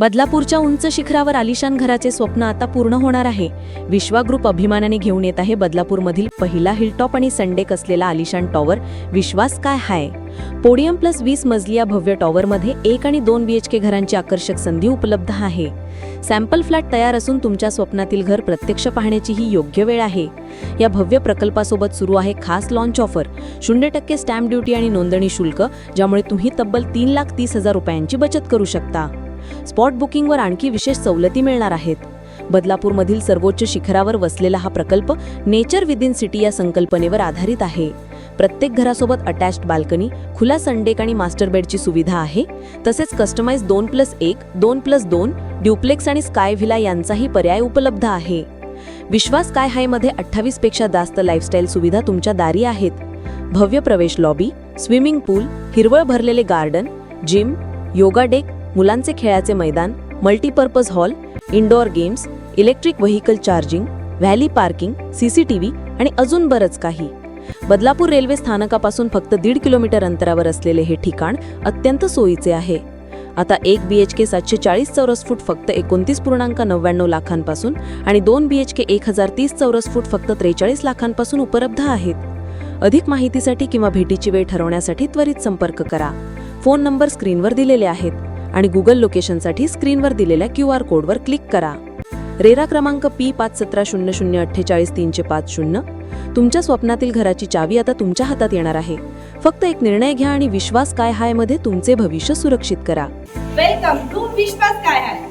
बदलापूरच्या उंच शिखरावर आलिशान घराचे स्वप्न आता पूर्ण होणार आहे. विश्वा ग्रुप अभिमानाने घेऊन येत आहे बदलापूरमधील पहिला हिलटॉप आणि संडेक असलेला आलिशान टॉवर विश्वास काय हाय? पोडियम प्लस वीस मजली या भव्य टॉवरमध्ये एक आणि दोन बीएचके घरांची आकर्षक संधी उपलब्ध आहे. सॅम्पल फ्लॅट तयार असून तुमच्या स्वप्नातील घर प्रत्यक्ष पाहण्याची ही योग्य वेळ आहे. या भव्य प्रकल्पासोबत सुरू आहे खास लॉन्च ऑफर शून्य टक्के स्टॅम्प ड्युटी आणि नोंदणी शुल्क ज्यामुळे तुम्ही तब्बल तीन लाख तीस हजार रुपयांची बचत करू शकता. स्पॉट बुकिंगवर आणखी विशेष सवलती मिळणार आहेत. बदलापूरमधील सर्वोच्च शिखरावर वसलेला हा प्रकल्प नेचर विदिन सिटी या संकल्पनेवर आधारित आहे. प्रत्येक घरासोबत अटॅच्ड बाल्कनी खुला संडेक आणि मास्टर बेडची सुविधा आहे. तसेच कस्टमाइज दोन प्लस एक दोन प्लस दोन ड्युप्लेक्स आणि स्काय व्हिला यांचाही पर्याय उपलब्ध आहे. विश्वास काय हायमध्ये अठ्ठावीसपेक्षा जास्त लाईफस्टाईल सुविधा तुमच्या दारी आहेत. भव्य प्रवेश लॉबी स्विमिंग पूल हिरवळ भरलेले गार्डन जिम योगा डेक मुलांचे खेळाचे मैदान multipurpose hall indoor games electric vehicle charging valley parking CCTV आणि अजून बरंच काही. बदलापूर रेल्वे स्थानकापासून फक्त दीड किलोमीटर अंतरावर असलेले हे ठिकाण अत्यंत सोयीचे आहे. आता एक बी एच के सातशे चाळीस चौरस फूट फक्त एकोणतीस पूर्णांक नव्याण्णव लाखांपासून आणि दोन बी एच के एक हजार तीस चौरस फूट फक्त त्रेचाळीस लाखांपासून उपलब्ध आहेत. अधिक माहितीसाठी किंवा भेटीची वेळ ठरवण्यासाठी त्वरित संपर्क करा. फोन नंबर स्क्रीनवर दिलेले आहेत. आणि गुगल लोकेशनसाठी स्क्रीनवर दिलेल्या क्यू आर कोडवर क्लिक करा. रेरा क्रमांक पी पाच सतरा शून्य शून्य अठ्ठेचाळीस तीनशे पाच शून्य. तुमच्या स्वप्नातील घराची चावी आता तुमच्या हातात येणार आहे. फक्त एक निर्णय घ्या आणि विश्वास काय हायमध्ये तुमचे भविष्य सुरक्षित करा. वेलकम टू विश्वास काय आहे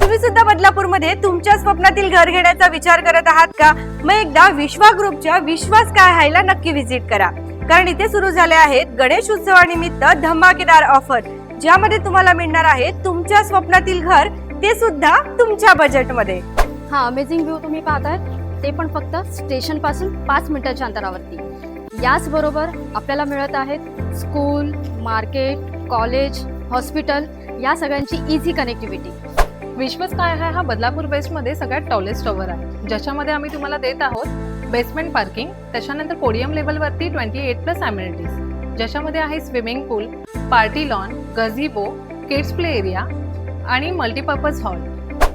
तुम्ही सुद्धा बदलापूरमध्ये तुमच्या स्वप्नातील घर घेण्याचा विचार करत आहात का? मग एकदा विश्वा ग्रुपच्या विश्वास काय हायला नक्की व्हिजिट करा. कारण इथे सुरू झाले आहेत गणेश उत्सवानिमित्त धमाकेदार ऑफर ज्यामध्ये तुम्हाला मिळणार आहे तुमच्या स्वप्नातील घर ते सुद्धा तुमच्या बजेटमध्ये हा अमेझिंग व्ह्यू तुम्ही पाहताय. ते पण फक्त स्टेशनपासून पाच मिनिटाच्या अंतरावरती. याचबरोबर आपल्याला मिळत आहेत स्कूल मार्केट कॉलेज हॉस्पिटल या सगळ्यांची इझी कनेक्टिव्हिटी विश्वच काय आहे हा बदलापूर बेस्टमध्ये सगळ्यात टॉलेस्ट टॉवर आहे. ज्याच्यामध्ये आम्ही तुम्हाला देत आहोत बेसमेंट पार्किंग त्याच्यानंतर पोडियम लेवलवरती ट्वेंटी एट प्लस ॲम्युनिटीज ज्याच्यामध्ये आहे swimming pool party lawn gazebo kids play area आणि मल्टीपर्पज हॉल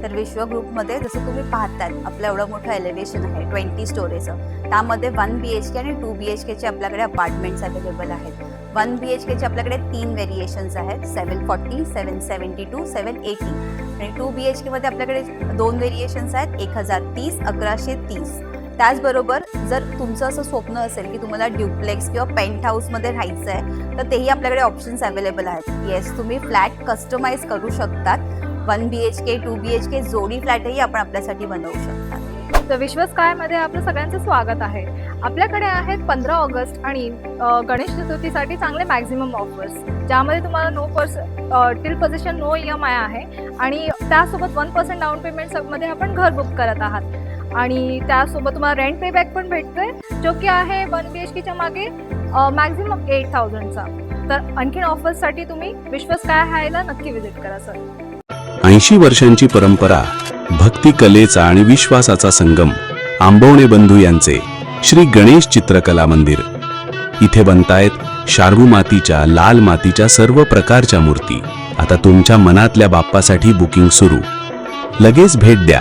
तर विश्व ग्रुपमध्ये जसं तुम्ही पाहतात आपलं एवढं मोठं एलिव्हेशन आहे ट्वेंटी स्टोरेजचं त्यामध्ये वन बी एच के आणि टू बी एच केचे आपल्याकडे अपार्टमेंट्स अवेलेबल आहेत. वन बी एच केचे आपल्याकडे तीन व्हेरिएशन्स आहेत seven forty seven seventy two seven eighty आणि टू बी एच केमध्ये आपल्याकडे दोन व्हेरिएशन्स आहेत एक हजार तीस अकराशे तीस. त्याचबरोबर जर तुमचं असं स्वप्न असेल की तुम्हाला ड्युप्लेक्स किंवा पेंट हाऊसमध्ये राहायचं आहे तर तेही आपल्याकडे ऑप्शन्स अवेलेबल आहेत. येस तुम्ही फ्लॅट कस्टमाइज करू शकतात. One B H K two B H K जोडी फ्लॅटही आपण आपल्यासाठी बनवू शकतात. तर विश्वास कायमध्ये आपलं सगळ्यांचं स्वागत आहे. आपल्याकडे आहेत पंधरा ऑगस्ट आणि गणेश चतुर्थीसाठी चांगले मॅक्झिमम ऑफर्स ज्यामध्ये तुम्हाला no purse till possession no E M I आहे. आणि त्यासोबत वन पर्सेंट डाऊन पेमेंटमध्ये आपण घर बुक करत आहात. आणि त्यासोबत तुम्हाला रेंट पेबॅक पण भेटतोय जो की आहे वन बी एच केच्या मागे मॅक्झिमम एट थाउजंडचा तर आणखीन ऑफर्ससाठी तुम्ही विश्वास काय हायला नक्की विजिट करा सर ऐंशी वर्षांची परंपरा भक्ती कलेचा आणि विश्वासाचा संगम आंबवणे बंधू यांचे श्री गणेश चित्रकला मंदिर. इथे बनतायत शार्वू मातीच्या लाल मातीच्या सर्व प्रकारच्या मूर्ती. आता तुमच्या मनातल्या बाप्पासाठी बुकिंग सुरू. लगेच भेट द्या.